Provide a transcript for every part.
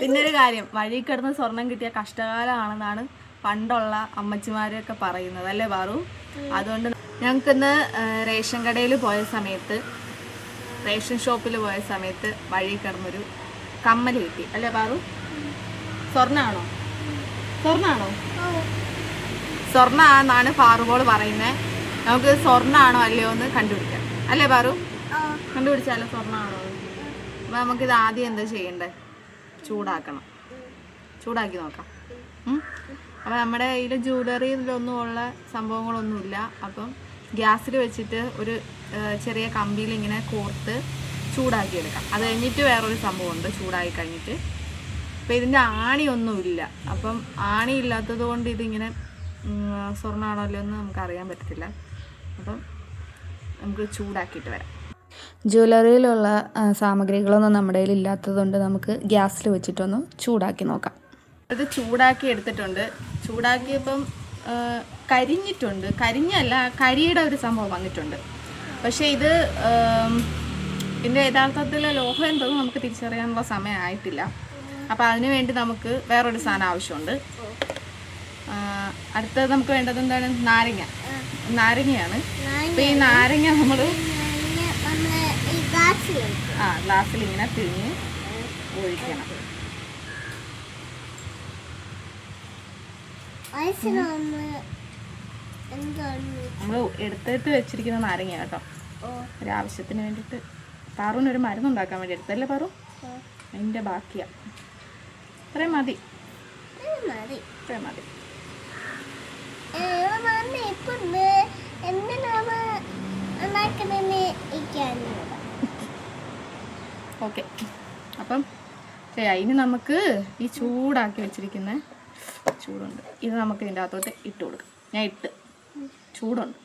പിന്നെ ഒരു കാര്യം വഴി കിടന്ന് സ്വർണം കിട്ടിയ കഷ്ടകാലമാണെന്നാണ് പണ്ടുള്ള അമ്മച്ചിമാരൊക്കെ പറയുന്നത്. അല്ലേ ബാറു? അതുകൊണ്ട് ഞങ്ങൾക്കിന്ന് റേഷൻ കടയിൽ പോയ സമയത്ത് റേഷൻ ഷോപ്പിൽ പോയ സമയത്ത് വഴി കിടന്നൊരു കമ്മൽ കിട്ടി. അല്ലേ ബാറു? സ്വർണാണോ? സ്വർണാണോ? സ്വർണ ആണെന്നാണ് പാറുപോൾ പറയുന്നത് നമുക്ക് സ്വർണാണോ അല്ലയോ എന്ന് കണ്ടുപിടിക്കാം. അല്ലേ ബാറു? കണ്ടുപിടിച്ചാലോ സ്വർണാണോ അപ്പം നമുക്കിത് ആദ്യം എന്താ ചെയ്യണ്ടേ? ചൂടാക്കണം. ചൂടാക്കി നോക്കാം. ഉം. അപ്പം നമ്മുടെ കയ്യിൽ ജ്വല്ലറിയിലൊന്നും ഉള്ള സംഭവങ്ങളൊന്നുമില്ല. അപ്പം ഗ്യാസിൽ വെച്ചിട്ട് ഒരു ചെറിയ കമ്പിയിൽ ഇങ്ങനെ കോർത്ത് ചൂടാക്കി എടുക്കാം അത് കഴിഞ്ഞിട്ട് വേറൊരു സംഭവമുണ്ട് ചൂടായി കഴിഞ്ഞിട്ട്. അപ്പം ഇതിന്റെ ആണിയൊന്നുമില്ല. അപ്പം ആണി ഇല്ലാത്തത് കൊണ്ട് ഇതിങ്ങനെ സ്വർണാണല്ലോ എന്ന് നമുക്ക് അറിയാൻ പറ്റത്തില്ല. അപ്പം നമുക്ക് ചൂടാക്കിയിട്ട് വരാം. ജ്വല്ലറിയിലുള്ള സാമഗ്രികളൊന്നും നമ്മുടെ കയ്യിൽ ഇല്ലാത്തതുകൊണ്ട് നമുക്ക് ഗ്യാസിൽ വെച്ചിട്ടൊന്ന് ചൂടാക്കി നോക്കാം. ഇത് ചൂടാക്കി എടുത്തിട്ടുണ്ട്. ചൂടാക്കിയപ്പം കരിഞ്ഞിട്ടുണ്ട്. കരിഞ്ഞല്ല കരിയുടെ ഒരു സംഭവം വന്നിട്ടുണ്ട്. പക്ഷേ ഇത് ഇതിന്റെ യഥാർത്ഥത്തിലെ ലോഹം എന്തോ നമുക്ക് തിരിച്ചറിയാനുള്ള സമയമായിട്ടില്ല അപ്പോൾ അതിന് വേണ്ടി നമുക്ക് വേറൊരു സാധനം ആവശ്യമുണ്ട്. അടുത്തത് നമുക്ക് വേണ്ടത് എന്താണ്? നാരങ്ങ. നാരങ്ങയാണ്. അപ്പോൾ ഈ നാരങ്ങ നമ്മൾ ആ ഗ്ലാസ്സിൽ ഇങ്ങനെ പിഴിഞ്ഞ് ഒഴിക്കണം. നമ്മൾ എടുത്തിട്ട് വെച്ചിരിക്കുന്ന നാരങ്ങ കേട്ടോ. ഒരു ഒരാവശ്യത്തിന് വേണ്ടിയിട്ട്. പാറുവിന് ഒരു മരുന്ന് ഉണ്ടാക്കാൻ വേണ്ടി എടുത്തല്ലേ പാറു? അതിന്റെ ബാക്കിയാ. ഇത്രയും മതി. ഇത് മതി. ഇത്രയും മതി. Mummy okay. അപ്പം ശരി ഇനി നമുക്ക് ഈ ചൂടാക്കി വെച്ചിരിക്കുന്ന ചൂടുണ്ട്. ഇത് നമുക്ക് ഇതിന്റെ അകത്തോട്ട് ഇട്ട് കൊടുക്കാം. ഞാൻ ഇട്ട്. ചൂടുണ്ട്.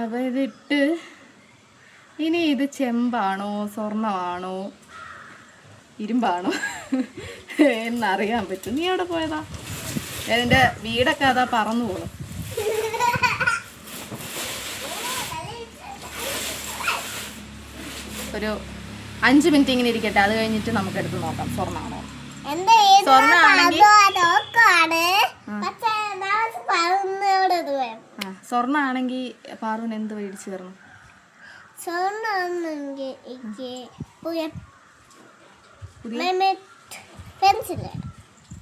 അപ്പോൾ ഇത് ഇട്ട് ഇനി ഇത് ചെമ്പാണോ സ്വർണമാണോ ഇരുമ്പാണോ എന്നറിയാൻ പറ്റും. നീ എവിടെ പോയതാ? എന്റെ വീടൊക്കെ അതാ പറന്നു പോകണം ഒരു അഞ്ച് മിനിറ്റ് ഇങ്ങനെ ഇരിക്കട്ടെ. അത് കഴിഞ്ഞിട്ട് നമുക്ക് എടുത്ത് നോക്കാം. സ്വർണമാണോ സ്വർണ സ്വർണമാണെങ്കിൽ നോക്കാണ്. പക്ഷേ ദാസ് പറയുന്നോട് ഇത് വേണം. ആ സ്വർണമാണെങ്കിൽ പാറുവിന് എന്ത് മേടിച്ചു തരണം?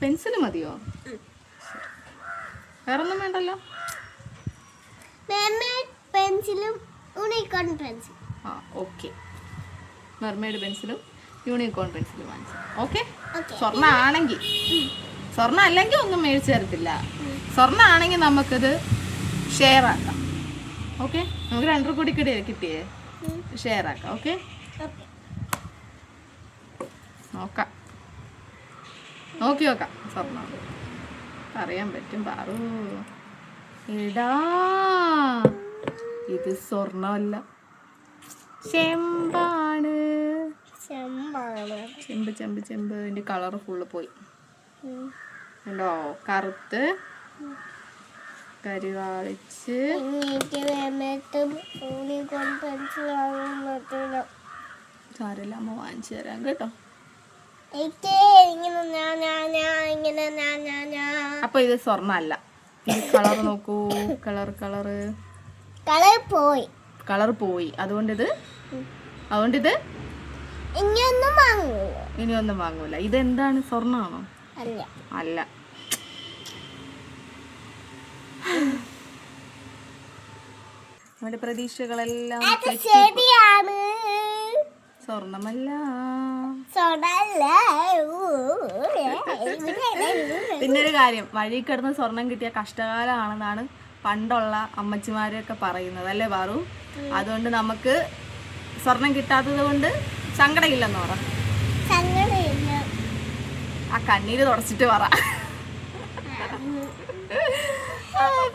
പെൻസിൽ മതിയോ? വേറൊന്നും വേണ്ടല്ലോ? പെൻസിലും യൂണിക്കോൺ പെൻസിൽ ആ ഓക്കെ മെർമെയ്ഡ് പെൻസിലും യൂണിക്കോൺ പെൻസിലും വാങ്ങിച്ചു. ഓക്കെ? സ്വർണ ആണെങ്കിൽ സ്വർണ അല്ലെങ്കിൽ ഒന്നും മേടിച്ചു തരത്തില്ല. സ്വർണ ആണെങ്കിൽ നമുക്കിത് ഷെയർ ആക്കാം. ഓക്കെ? നമുക്ക് രണ്ടര കോടി കിട്ടിയേ? കിട്ടിയേ ഷെയർ ആക്കാം. ഓക്കെ? ഓക്കെ. നോക്കാം. നോക്കി നോക്കാം. സ്വർണ. പറയാൻ പറ്റും. പാറു. ഇടാ ഇത് സ്വർണമല്ല. ചെമ്പാണ്. ചെമ്പാണ്. ചെമ്പ് ചെമ്പ് ചെമ്പ്. ഇതിന്റെ കളർ ഫുള്ള് പോയി. ഉണ്ടോ കറുത്ത്. കരിവാളിച്ച്. സാരല്ല അമ്മ വാങ്ങിച്ചു തരാം കേട്ടോ. അപ്പൊ ഇത് സ്വർണല്ല കളർ നോക്കൂ. കളർ കളർ കളർ പോയി. കളർ പോയി. അതുകൊണ്ട് ഇത് അതുകൊണ്ട് ഇത് ഇനിയൊന്നും വാങ്ങൂല. ഇനിയൊന്നും വാങ്ങൂല. ഇതെന്താണ്? സ്വർണമാണോ അല്ല. അല്ല. നമ്മുടെ പ്രതീക്ഷകളെല്ലാം സ്വർണമല്ല. ശരിയാണ് പിന്നെ ഒരു കാര്യം. വഴി കിടന്ന് സ്വർണം കിട്ടിയ കഷ്ടകാലമാണെന്നാണ് പണ്ടുള്ള അമ്മച്ചിമാരൊക്കെ പറയുന്നത്. അല്ലേ പാറു അതുകൊണ്ട് നമുക്ക് സ്വർണം കിട്ടാത്തത് കൊണ്ട് സങ്കടമില്ലെന്ന് പറ. ആ കണ്ണീര് തുടച്ചിട്ട് പറ.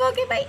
Okay bye